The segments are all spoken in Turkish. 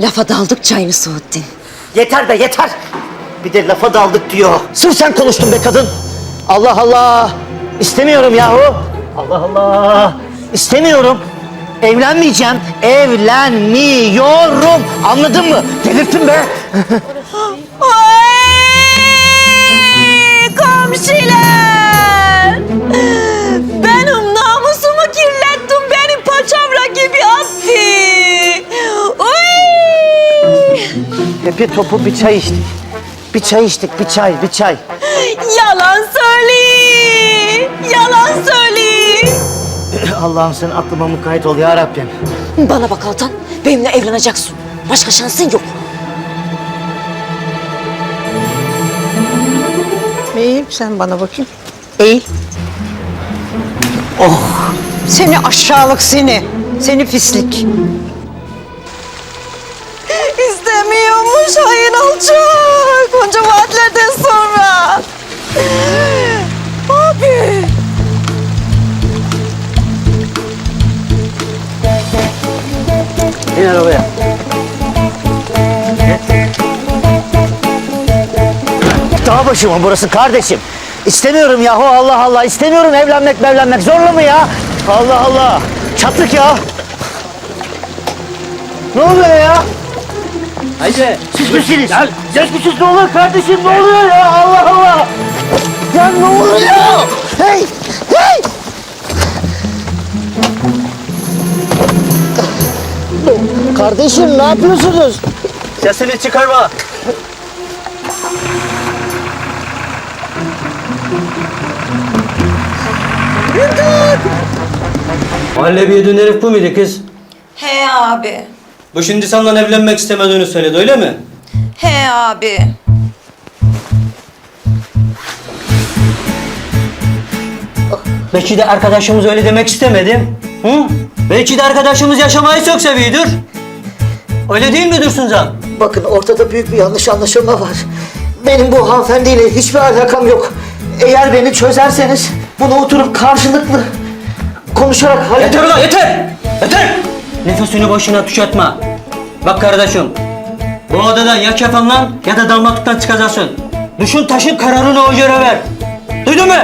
Lafa daldık çayını soğuttun. Yeter be yeter. Bir de lafa daldık diyor. Sırf sen konuştun be kadın. Allah Allah. İstemiyorum yahu. Allah Allah. İstemiyorum. Evlenmeyeceğim. Evlenmiyorum. Anladın mı? Delirttin be. Hepi topu bir çay içtik. Bir çay içtik, bir çay, bir çay. Yalan söyle! Yalan söyle! Allah'ım sen aklıma mukayyet ol ya Rabbim. Bana bak Altan, benimle evleneceksin. Başka şansın yok. Eğil sen bana bakayım. Eğil. Oh. Seni aşağılık seni. Seni pislik. Onca vaatlerden sonra. Abi. İn arabaya. Dağ başı mı burası kardeşim? İstemiyorum yahu Allah Allah. İstemiyorum evlenmek evlenmek. Zorla mı ya? Allah Allah. Çatlık ya. Ne oluyor ya? Haydi. Siz misiniz? Ya, misiniz? Ne oluyor kardeşim? Ne oluyor ya? Allah Allah. Ya ne oluyor? Hey! Hey! Kardeşim ne yapıyorsunuz? Sesini çıkarma. Mahallebiye dön herif bu muydu kız? He abi. Bu şimdi senden evlenmek istemediğini söyledi öyle mi? He abi. Belki de arkadaşımız öyle demek istemedi. Hı? Belki de arkadaşımız yaşamayı çok seviyordur. Öyle değil mi Dursuncan? Bakın ortada büyük bir yanlış anlaşılma var. Benim bu hanımefendiyle hiçbir alakam yok. Eğer beni çözerseniz bunu oturup karşılıklı konuşarak Yeter hallederiz. ulan yeter! Yeter! Nefesini boşuna tüketme. Bak kardeşim, bu odadan ya kefanla ya da damatlıktan çıkacaksın. Düşün taşın kararını o yere ver. Duydun mu?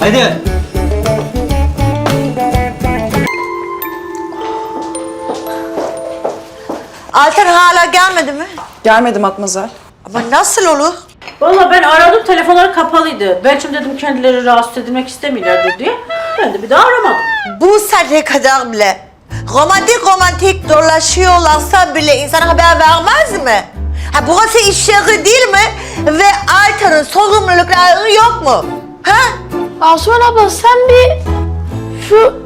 Haydi. Altan hala gelmedi mi? Gelmedi Matmazel. Ama nasıl olur? Valla ben aradım telefonları kapalıydı. Belki dedim kendileri rahatsız edilmek istemiyorlardır diye. Ben de bir daha aramadım. Bu saate kadar bile romantik romantik dolaşıyorlarsa bile insan haber vermez mi? Ha burası iş yeri değil mi? Ve Altan'ın sorumlulukları yok mu? Ha? Asuman abla sen bir şu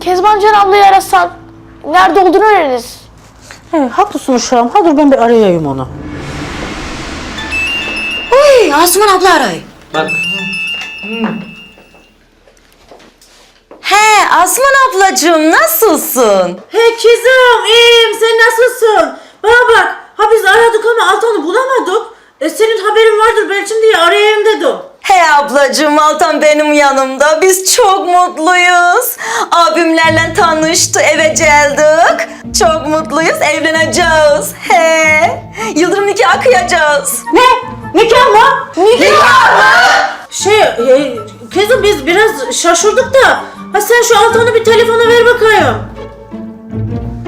Kezban Can ablayı arasan nerede olduğunu öğreniriz. He, haklısın uşağım. Ha dur ben bir arayayım onu. Uy, Asuman abla aray. Bak. He, Asuman ablacığım nasılsın? He kızım iyiyim sen nasılsın? Bana bak ha biz aradık ama Altan'ı bulamadık. E, senin haberin vardır belki diye arayayım dedim. He ablacığım Altan benim yanımda. Biz çok mutluyuz. Abimlerle tanıştı, eve geldik. Çok mutluyuz, evleneceğiz. He. Yıldırım nikahı kıyacağız. Ne? Nikah mı? Nikah şaşırdık da. Ha sen şu Altan'ı bir telefona ver bakayım.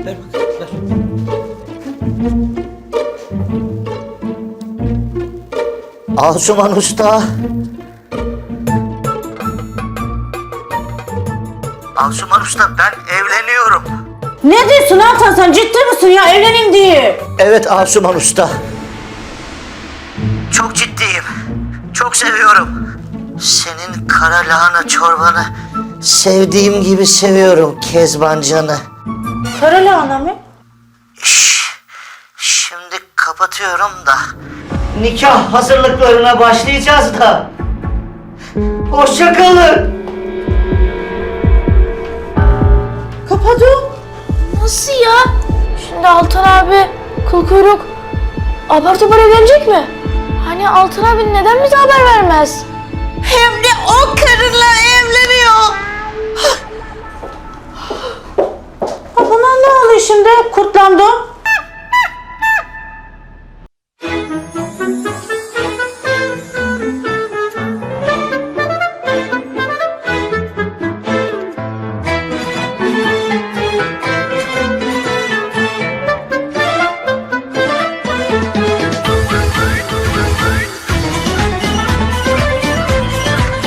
Ver bakalım, ver. Asuman Usta. Asuman Usta ben evleniyorum. Ne diyorsun Altan sen ciddi misin ya evleneyim diye? Evet Asuman Usta. Çok ciddiyim. Çok seviyorum. Senin kara lahana çorbanı sevdiğim gibi seviyorum Kezbancan'ı. Kara lahana mı? Şş, Şimdi kapatıyorum da. Nikah hazırlıklarına başlayacağız da. Hoşçakalın. Kapadı. Nasıl ya? Şimdi Altan abi kıl kuyruk apar topar evlenecek mi? Hani Altan abi neden bize haber vermez?